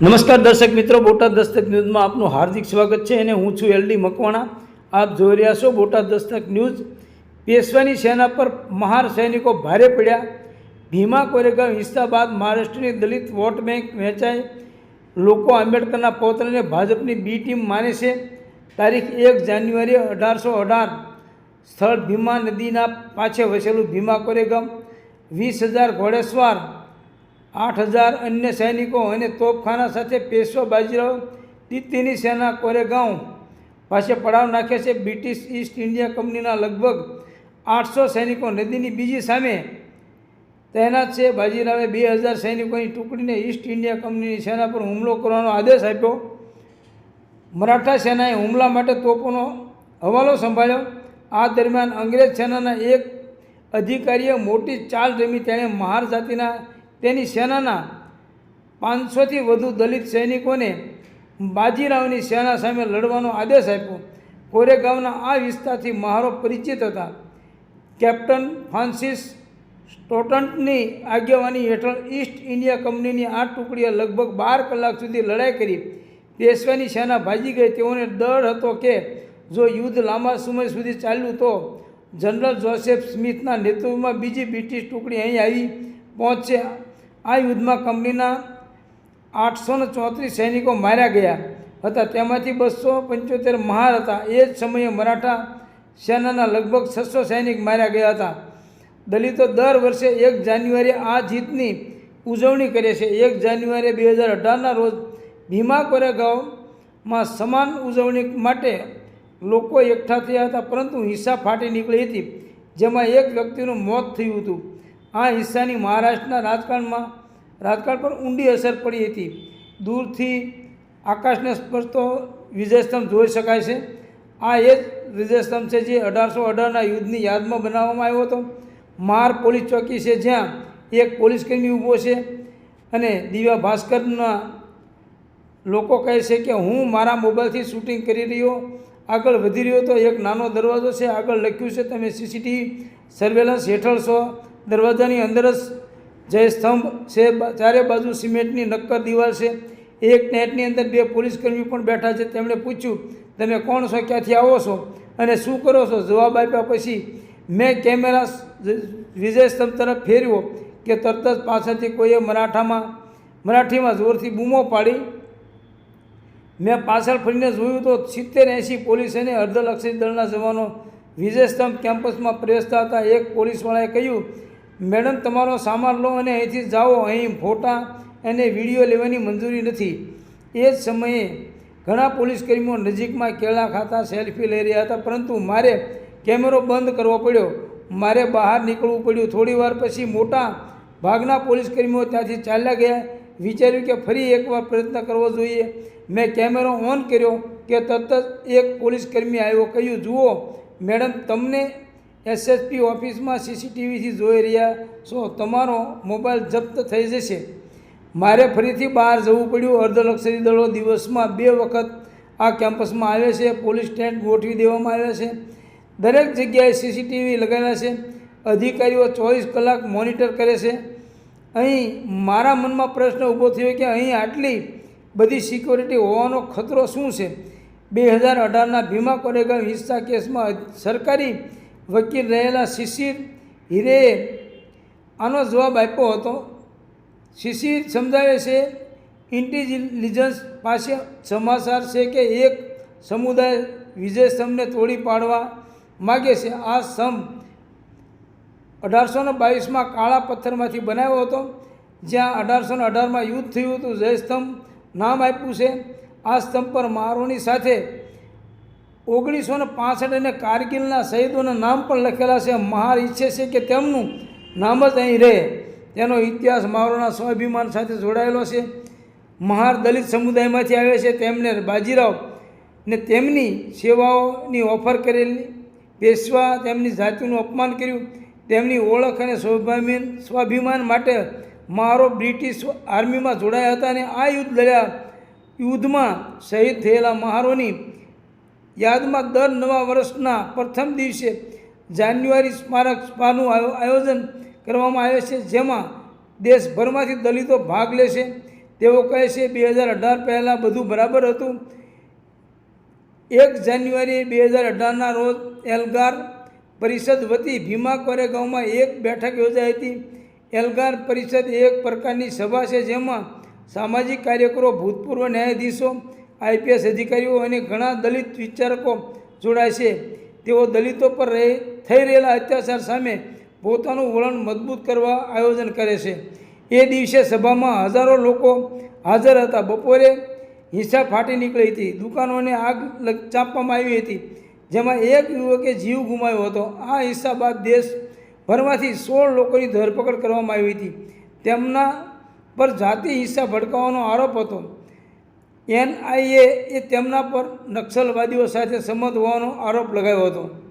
નમસ્કાર દર્શક મિત્રો, બોટાદ દસ્તક ન્યૂઝમાં આપનું હાર્દિક સ્વાગત છે અને હું છું એલડી મકવાણા. આપ જોઈ રહ્યા છો બોટાદ દસ્તક ન્યૂઝ. પેશવાની સેના પર મહાર સૈનિકો ભારે પડ્યા ભીમા કોરેગાંવ હિંસા બાદ મહારાષ્ટ્રની દલિત વોટ બેંક વેચાય લોકો આંબેડકરના પૌત્રને ભાજપની બી ટીમ માને છે. તારીખ એક જાન્યુઆરી અઢારસો અઢાર. સ્થળ ભીમા નદીના પાછે વસેલું ભીમા કોરેગામ વીસ હજાર ઘોડેસવાર આઠ હજાર અન્ય સૈનિકો અને તોપખાના સાથે પેશો બાજીરાવ તીતીની સેના કોરેગાંવ પાસે પડાવ નાખે છે. બ્રિટિશ ઈસ્ટ ઇન્ડિયા કંપનીના લગભગ આઠસો સૈનિકો નદીની બીજી સામે તૈનાત છે. બાજીરાવે બે હજાર સૈનિકોની ટુકડીને ઈસ્ટ ઇન્ડિયા કંપનીની સેના પર હુમલો કરવાનો આદેશ આપ્યો. મરાઠા સેનાએ હુમલા માટે તોપોનો હવાલો સંભાળ્યો. આ દરમિયાન અંગ્રેજ સેનાના એક અધિકારીએ મોટી ચાલ રમી. તેણે મહાર જાતિના તેની સેનાના પાંચસોથી વધુ દલિત સૈનિકોને બાજીરાવની સેના સામે લડવાનો આદેશ આપ્યો. કોરેગાંવના આ વિસ્તારથી મહારો પરિચિત હતા. કેપ્ટન ફ્રાન્સિસ સ્ટોટન્ટની આગેવાની હેઠળ ઈસ્ટ ઇન્ડિયા કંપનીની આ ટુકડીએ લગભગ બાર કલાક સુધી લડાઈ કરી. પેશવાની સેના ભાજી ગઈ. તેઓને ડર હતો કે જો યુદ્ધ લાંબા સમય સુધી ચાલ્યું તો જનરલ જોસેફ સ્મિથના નેતૃત્વમાં બીજી બ્રિટિશ ટુકડી અહીં આવી પહોંચશે. આ યુદ્ધમાં કંપનીના આઠસો ચોત્રીસ સૈનિકો માર્યા ગયા હતા. તેમાંથી બસો પંચોતેર મહાર હતા. એ જ સમયે મરાઠા સેનાના લગભગ છસો સૈનિક માર્યા ગયા હતા. દલિતો દર વર્ષે એક જાન્યુઆરી આ જીતની ઉજવણી કરે છે. એક જાન્યુઆરી બે હજાર અઢારના રોજ ભીમા કોરેગાંવમાં સમાન ઉજવણી માટે લોકો એકઠા થયા હતા, પરંતુ હિંસા ફાટી નીકળી હતી, જેમાં એક વ્યક્તિનું મોત થયું હતું. આ હિસ્સાની મહારાષ્ટ્રના રાજકારણમાં રાજકારણ પર ઊંડી અસર પડી હતી. દૂરથી આકાશને સ્પર્શતો વિજયસ્તંભ જોઈ શકાય છે. આ એ જ વિજયસ્તંભ છે જે અઢારસો અઢારના યુદ્ધની યાદમાં બનાવવામાં આવ્યો હતો. માર પોલીસ ચોકી છે જ્યાં એક પોલીસકર્મી ઊભો છે અને દિવ્યા ભાસ્કરના લોકો કહે છે કે હું મારા મોબાઈલથી શૂટિંગ કરી રહ્યો, આગળ વધી રહ્યો તો એક નાનો દરવાજો છે, આગળ લખ્યું છે, તમે સીસીટીવી સર્વેલન્સ હેઠળ છો. દરવાજાની અંદર જ જય સ્તંભ છે ચારે બાજુ સિમેન્ટની નક્કર દિવાલ છે. એક નેટની અંદર બે પોલીસકર્મી પણ બેઠા છે. તેમણે પૂછ્યું, તમે કોણ છો? ક્યાંથી આવો છો? અને શું કરો છો? જવાબ આપ્યા પછી, મેં કેમેરા વિજય સ્તંભ તરફ ફેર્યો કે તરત જ પાછળથી કોઈએ મરાઠામાં, મરાઠીમાં જોરથી બૂમો પાડી. મેં પાછળ ફરીને જોયું તો સિત્તેર એંસી પોલીસ અને અર્ધલક્ષી દળના જવાનો વિજય સ્તંભ કેમ્પસમાં પ્રવેશતા હતા. એક પોલીસવાળાએ કહ્યું મેડમ, તમારો સામાન લો અને અહીંથી જાઓ. અહીં ફોટા અને વીડિયો લેવાની મંજૂરી નથી. એ જ સમયે ઘણા પોલીસકર્મીઓ નજીકમાં કેળા ખાતા, સેલ્ફી લઈ રહ્યા હતા. પરંતુ મારે કેમેરો બંધ કરવો પડ્યો. મારે બહાર નીકળવું પડ્યું. થોડીવાર પછી મોટા ભાગના પોલીસકર્મીઓ ત્યાંથી ચાલ્યા ગયા. વિચાર્યું કે ફરી એકવાર પ્રયત્ન કરવો જોઈએ. મેં કેમેરો ઓન કર્યો કે તરત જ એક પોલીસકર્મી આવ્યો. કહ્યું, જુઓ, મેડમ, તમને એસએસપી ઓફિસમાં સીસીટીવીથી જોઈ રહ્યા. છો તમારો મોબાઈલ જપ્ત થઈ જશે? મારે ફરીથી બહાર જવું પડ્યું. અર્ધલક્ષરી દળો દિવસમાં બે વખત આ કેમ્પસમાં આવે છે. પોલીસ સ્ટેન્ડ ગોઠવી દેવામાં આવ્યા છે. દરેક જગ્યાએ સીસીટીવી લગાવ્યા છે. અધિકારીઓ ચોવીસ કલાક મોનિટર કરે છે. અહીં મારા મનમાં પ્રશ્ન ઊભો થયો કે અહીં આટલી બધી સિક્યોરિટી હોવાનો ખતરો શું છે? બે હજાર અઢારના ભીમા કોરેગાંવ હિંસા કેસમાં સરકારી વકીલ રહેલા શિશિર હિરેએ આનો જવાબ આપ્યો હતો. શિશિર સમજાવે છે ઇન્ટેલિજન્સ પાસે સમાચાર છે કે એક સમુદાય વિજય સ્તંભને તોડી પાડવા માગે છે. આ સ્તંભ અઢારસો ને બાવીસમાં કાળા પથ્થરમાંથી બનાવ્યો હતો, જ્યાં અઢારસો ને અઢારમાં યુદ્ધ થયું હતું. જય સ્તંભ નામ આપ્યું છે. આ સ્તંભ પર મારોની સાથે ઓગણીસો ને પાસઠ અને કારગિલના શહીદોના નામ પણ લખેલા છે. મહાર ઈચ્છે છે કે તેમનું નામ જ અહીં રહે. તેનો ઇતિહાસ મારોના સ્વાભિમાન સાથે જોડાયેલો છે. મહાર દલિત સમુદાયમાંથી આવે છે. તેમને બાજીરાવ ને તેમની સેવાઓની ઓફર કરેલી. પેશવા તેમની જાતિનું અપમાન કર્યું. તેમની ઓળખ અને સ્વાભિમાન સ્વાભિમાન માટે મારો બ્રિટિશ આર્મીમાં જોડાયા હતા અને આ યુદ્ધ લડ્યા. યુદ્ધમાં શહીદ થયેલા મહારોની યાદમાં દર નવા વર્ષના પ્રથમ દિવસે જાન્યુઆરી સ્મારક સ્પાનું આયોજન કરવામાં આવે છે, જેમાં દેશભરમાંથી દલિતો ભાગ લે છે. તેઓ કહે છે, બે હજાર અઢાર પહેલાં બધું બરાબર હતું. એક જાન્યુઆરી બે હજાર અઢારના રોજ એલગાર પરિષદ વતી ભીમા કોરેગાંવમાં એક બેઠક યોજાઈ હતી. એલગાર પરિષદ એક પ્રકારની સભા છે, જેમાં સામાજિક કાર્યકરો, ભૂતપૂર્વ ન્યાયાધીશો આઈપીએસ અધિકારીઓ અને ઘણા દલિત વિચારકો જોડાય છે. તેઓ દલિતો પર રહે, થઈ રહેલા અત્યાચાર સામે પોતાનું વલણ મજબૂત કરવા આયોજન કરે છે. એ દિવસે સભામાં હજારો લોકો હાજર હતા. બપોરે હિંસા ફાટી નીકળી હતી. દુકાનોને આગ ચાંપવામાં આવી હતી. જેમાં એક યુવકે જીવ ગુમાવ્યો હતો. આ હિંસા બાદ દેશભરમાંથી સોળ લોકોની ધરપકડ કરવામાં આવી હતી. તેમના પર જાતિ હિંસા ભડકાવવાનો આરોપ હતો. એનઆઈએ એ તેમના પર નક્સલવાદીઓ સાથે સંમત હોવાનો આરોપ લગાવ્યો હતો.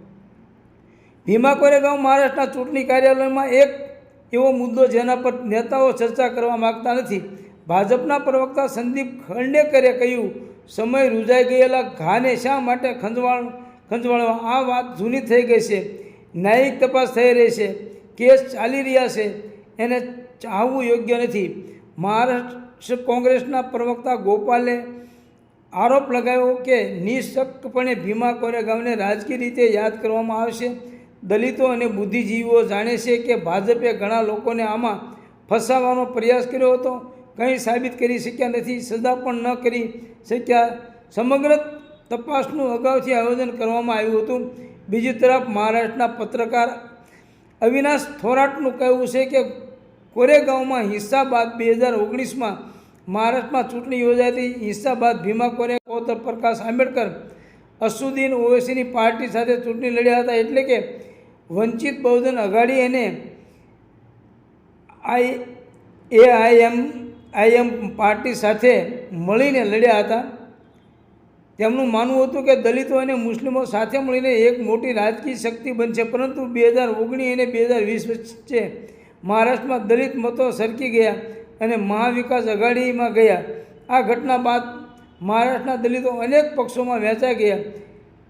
ભીમા કોરેગાંવ મહારાષ્ટ્રના ચૂંટણી કાર્યાલયમાં એક એવો મુદ્દો જેના પર નેતાઓ ચર્ચા કરવા માગતા નથી. ભાજપના પ્રવક્તા સંદીપ ખંડેકરે કહ્યું, સમય રૂજાઈ ગયેલા ઘાને શા માટે ખંજવાળ, ખંજવાળવા? આ વાત જૂની થઈ ગઈ છે. ન્યાયિક તપાસ થઈ રહી છે. કેસ ચાલી રહ્યા છે. એને ચાહવું યોગ્ય નથી. મહારાષ્ટ્ર કોંગ્રેસના પ્રવક્તા ગોપાલે આરોપ લગાવ્યો કે નિઃશક્તપણે ભીમા કોરેગાંવને રાજકીય રીતે યાદ કરવામાં આવશે. દલિતો અને બુદ્ધિજીવીઓ જાણે છે કે ભાજપે ઘણા લોકોને આમાં ફસાવવાનો પ્રયાસ કર્યો હતો. કંઈ સાબિત કરી શક્યા નથી. સજા પણ ન કરી શક્યા. સમગ્ર તપાસનું અગાઉથી આયોજન કરવામાં આવ્યું હતું. બીજી તરફ મહારાષ્ટ્રના પત્રકાર અવિનાશ થોરાટનું કહેવું છે કે કોરેગાંવમાં હિંસા બાદ બે હજાર ઓગણીસમાં મહારાષ્ટ્રમાં ચૂંટણી યોજાતી હિંસા બાદ ભીમા કોરે કોતર પ્રકાશ આંબેડકર અસુદ્દીન ઓવેસીની પાર્ટી સાથે ચૂંટણી લડ્યા હતા એટલે કે વંચિત બહુજન અઘાડી અને I, A IM IM party સાથે મળીને લડ્યા હતા. તેમનું માનવું હતું કે દલિતો અને મુસ્લિમો સાથે મળીને એક મોટી રાજકીય શક્તિ બનશે. પરંતુ બે હજાર ઓગણીસ અને બે હજાર વીસ વચ્ચે મહારાષ્ટ્રમાં દલિત મતો સરકી ગયા અને મહાવિકાસ અઘાડીમાં ગયા. આ ઘટના બાદ મહારાષ્ટ્રના દલિતો અનેક પક્ષોમાં વહેંચાઈ ગયા.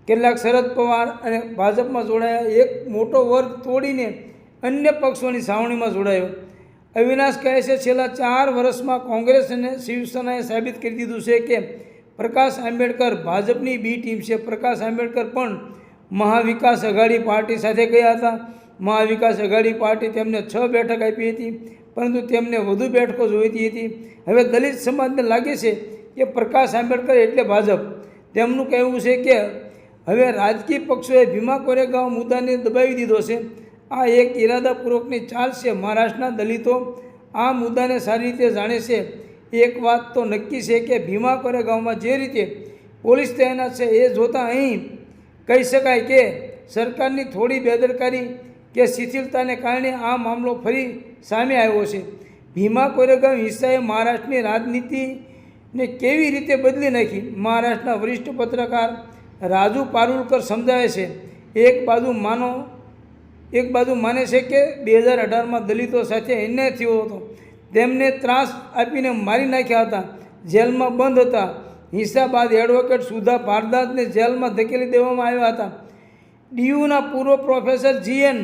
કેટલાક શરદ પવાર અને ભાજપમાં જોડાયા. એક મોટો વર્ગ તોડીને અન્ય પક્ષોની સાવણીમાં જોડાયો. અવિનાશ કહે છે, છેલ્લા ચાર વર્ષમાં કોંગ્રેસ અને શિવસેનાએ સાબિત કરી દીધું છે કે પ્રકાશ આંબેડકર ભાજપની બી ટીમ છે. પ્રકાશ આંબેડકર પણ મહાવિકાસ અઘાડી પાર્ટી સાથે ગયા હતા. મહાવિકાસ અઘાડી પાર્ટી તેમને છ બેઠક આપી હતી, પરંતુ તેમને વધુ બેઠકો જોઈતી હતી. હવે દલિત સમાજને લાગે છે કે પ્રકાશ આંબેડકર એટલે ભાજપ. તેમનું કહેવું છે કે હવે રાજકીય પક્ષોએ ભીમા કોરેગાંવ મુદ્દાને દબાવી દીધો છે. આ એક ઇરાદાપૂર્વકની ચાલ છે મહારાષ્ટ્રના દલિતો. આ મુદ્દાને સારી રીતે જાણે છે. એક વાત તો નક્કી છે કે ભીમા કોરેગાંવમાં જે રીતે પોલીસ તૈનાત છે એ જોતાં અહીં કહી શકાય કે સરકારની થોડી બેદરકારી કે શિથિલતાને કારણે આ મામલો ફરી સામે આવ્યો છે. ભીમા કોરેગામ હિસ્સાએ મહારાષ્ટ્રની રાજનીતિને કેવી રીતે બદલી નાખી? મહારાષ્ટ્રના વરિષ્ઠ પત્રકાર રાજુ પારુલકર સમજાવે છે, એક બાજુ માનો, એક બાજુ માને છે કે બે હજાર અઢારમાં દલિતો સાથે અન્યાય થયો હતો. તેમને ત્રાસ આપીને મારી નાખ્યા હતા, જેલમાં બંધ હતા. હિંસા બાદ એડવોકેટ સુધા ભારદાસને જેલમાં ધકેલી દેવામાં આવ્યા હતા. ડીયુના પૂર્વ પ્રોફેસર જીએન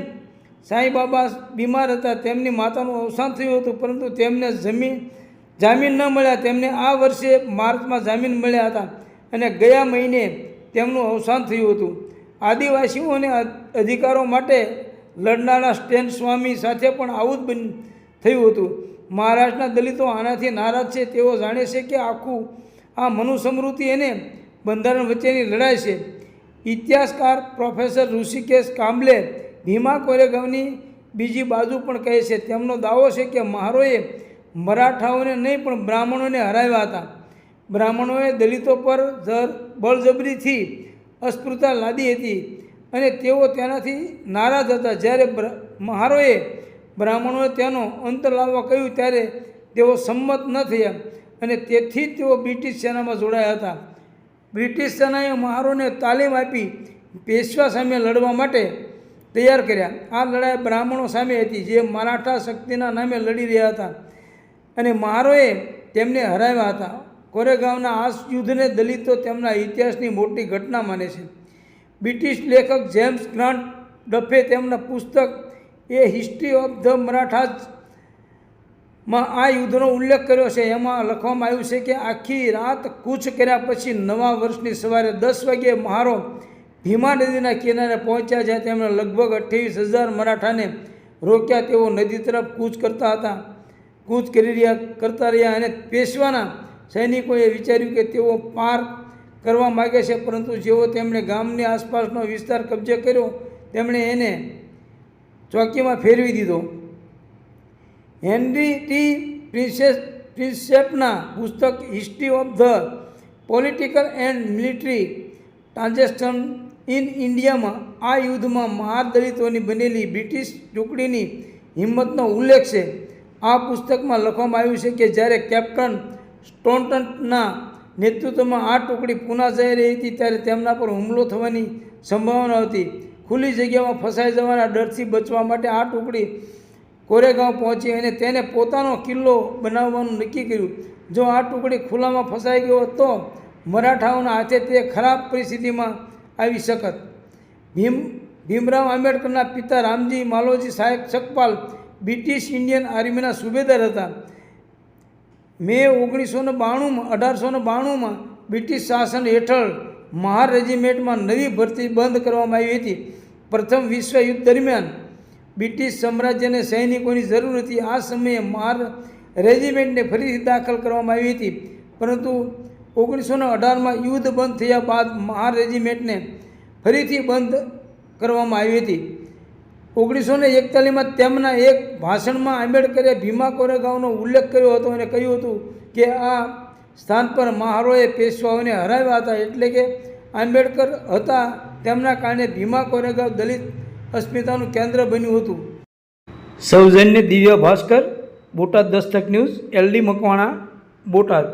સાંઈબાબા બીમાર હતા, તેમની માતાનું અવસાન થયું હતું, પરંતુ તેમને જમીન, જામીન ન મળ્યા. તેમને આ વર્ષે માર્ચમાં જામીન મળ્યા હતા અને ગયા મહિને તેમનું અવસાન થયું હતું. આદિવાસીઓને અધિકારો માટે લડનારા સ્ટેન સ્વામી સાથે પણ આવું જ બન, થયું હતું. મહારાષ્ટ્રના દલિતો આનાથી નારાજ છે. તેઓ જાણે છે કે આખું આ મનુસ્મૃતિ અને બંધારણ વચ્ચેની લડાઈ છે. ઇતિહાસકાર પ્રોફેસર ઋષિકેશ કાંબલે ભીમા કોરેગાંવની બીજી બાજુ પણ કહે છે, તેમનો દાવો છે કે મહારોએ મરાઠાઓને નહીં, પણ બ્રાહ્મણોને હરાવ્યા હતા. બ્રાહ્મણોએ દલિતો પર બળજબરીથી અસ્પૃતા લાદી હતી અને તેઓ તેનાથી નારાજ હતા. જ્યારે મહારોએ બ્રાહ્મણોએ તેનો અંત લાવવા કહ્યું, ત્યારે તેઓ સંમત ન થયા અને તેથી જ તેઓ બ્રિટિશ સેનામાં જોડાયા હતા. બ્રિટિશ સેનાએ મહારોને તાલીમ આપી, પેશવા સામે લડવા માટે તૈયાર કર્યા. આ લડાઈ બ્રાહ્મણો સામે હતી, જે મરાઠા શક્તિના નામે લડી રહ્યા હતા. અને મહારોએ તેમને હરાવ્યા હતા. કોરેગાંવના આ યુદ્ધને દલિતો તેમના ઇતિહાસની મોટી ઘટના માને છે. બ્રિટિશ લેખક જેમ્સ ગ્રાન્ટ ડફે તેમના પુસ્તક એ હિસ્ટ્રી ઓફ ધ મરાઠાઝમાં આ યુદ્ધનો ઉલ્લેખ કર્યો છે. એમાં લખવામાં આવ્યું છે કે આખી રાત કૂચ કર્યા પછી નવા વર્ષની સવારે દસ વાગ્યે મહારો ભીમા નદીના કિનારે પહોંચ્યા જ્યાં તેમણે લગભગ અઠ્યાવીસ હજાર મરાઠાને રોક્યા તેઓ નદી તરફ કૂચ કરતા હતા. કૂચ કરી રહ્યા, કરતા રહ્યા અને પેશવાના સૈનિકોએ વિચાર્યું કે તેઓ પાર કરવા માગે છે, પરંતુ જેઓ તેમણે ગામની આસપાસનો વિસ્તાર કબજે કર્યો, તેમણે એને ચોકીમાં ફેરવી દીધો. હેનરી ટી પ્રિન્સેસ, પ્રિન્સેપના પુસ્તક history of the political and military transaction in ઇન્ડિયામાં આ યુદ્ધમાં મહાદલિતોની બનેલી બ્રિટિશ ટુકડીની હિંમતનો ઉલ્લેખ છે. આ પુસ્તકમાં લખવામાં આવ્યું છે કે જ્યારે કેપ્ટન સ્ટોન્ટનના નેતૃત્વમાં આ ટુકડી પૂના જઈ રહી હતી ત્યારે તેમના પર હુમલો થવાની સંભાવના હતી. ખુલ્લી જગ્યામાં ફસાઈ જવાના ડરથી બચવા માટે આ ટુકડી કોરેગાંવ પહોંચી અને તેને પોતાનો કિલ્લો બનાવવાનું નક્કી કર્યું. જો આ ટુકડી ખુલ્લામાં ફસાઈ ગયો તો મરાઠાઓના હાથે તે ખરાબ પરિસ્થિતિમાં આવી શકત. ભીમ, ભીમરાવ આંબેડકરના પિતા રામજી માલોજી સાહેબ સકપાલ બ્રિટિશ ઇન્ડિયન આર્મીના સુબેદાર હતા. મે ઓગણીસો ને બાણુંમાં, અઢારસો ને બાણુંમાં બ્રિટિશ શાસન હેઠળ મહાર રેજિમેન્ટમાં નવી ભરતી બંધ કરવામાં આવી હતી. પ્રથમ વિશ્વયુદ્ધ દરમિયાન બ્રિટિશ સામ્રાજ્યને સૈનિકોની જરૂર હતી. આ સમયે મહાર રેજિમેન્ટને ફરીથી દાખલ કરવામાં આવી હતી. પરંતુ ઓગણીસો ને અઢારમાં યુદ્ધ બંધ થયા બાદ મહાર રેજિમેન્ટને ફરીથી બંધ કરવામાં આવી હતી. ઓગણીસો ને એકતાલીસમાં તેમના એક ભાષણમાં આંબેડકરે ભીમા કોરેગાંવનો ઉલ્લેખ કર્યો હતો અને કહ્યું હતું કે આ સ્થાન પર મહારોએ પેશવાઓને હરાવ્યા હતા એટલે કે આંબેડકર હતા તેમના કારણે ભીમા કોરેગાંવ દલિત અસ્મિતાનું કેન્દ્ર બન્યું હતું. સૌજન્ય Divya Bhaskar, Botad Dastak news, L D Makwana, Botad.